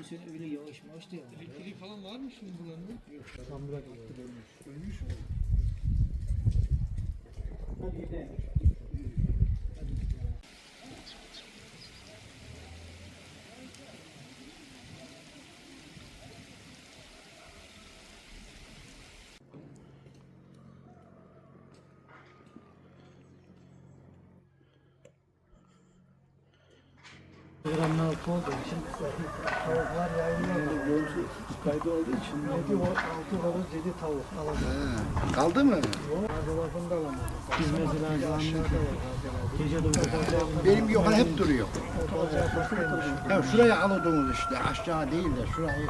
Bu sene öyle yağış maaş da yağmıyor. Elektriği falan var mı şimdi buranın? Samura gitti dönmüş. Ölmüş mü? Hadi gidelim. Altı olduğu için tavuklar yayılıyor. Yolcu kaydı olduğu için. Yedi, o, altı horoz, yedi tavuk alamadık. Kaldı mı? Ağzılarını da alamadık. Biz mesela aşağıda var. Gece de orada Benim yukarı hep duruyor. Ya şuraya alıyordunuz işte aşağı değil de şurayı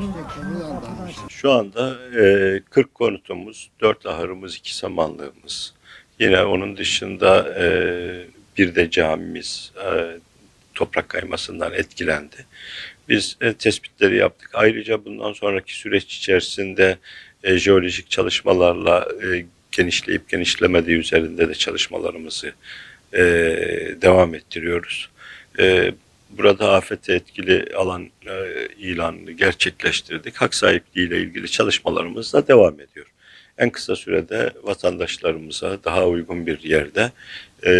işte kendi aldanmış. Şu anda e, 40 konutumuz, 4 ahırımız, 2 samanlığımız. Yine onun dışında e, bir de camimiz e, toprak kaymasından etkilendi. Biz e, tespitleri yaptık. Ayrıca bundan sonraki süreç içerisinde e, jeolojik çalışmalarla e, genişleyip genişlemediği üzerinde de çalışmalarımızı e, devam ettiriyoruz. E, burada afete etkili alan e, ilanını gerçekleştirdik. Hak sahipliği ile ilgili çalışmalarımız da devam ediyor. En kısa sürede vatandaşlarımıza daha uygun bir yerde e,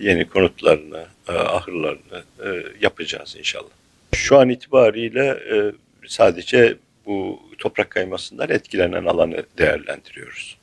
yeni konutlarını, e, ahırlarını e, yapacağız inşallah. Şu an itibariyle e, sadece bu toprak kaymasından etkilenen alanı değerlendiriyoruz.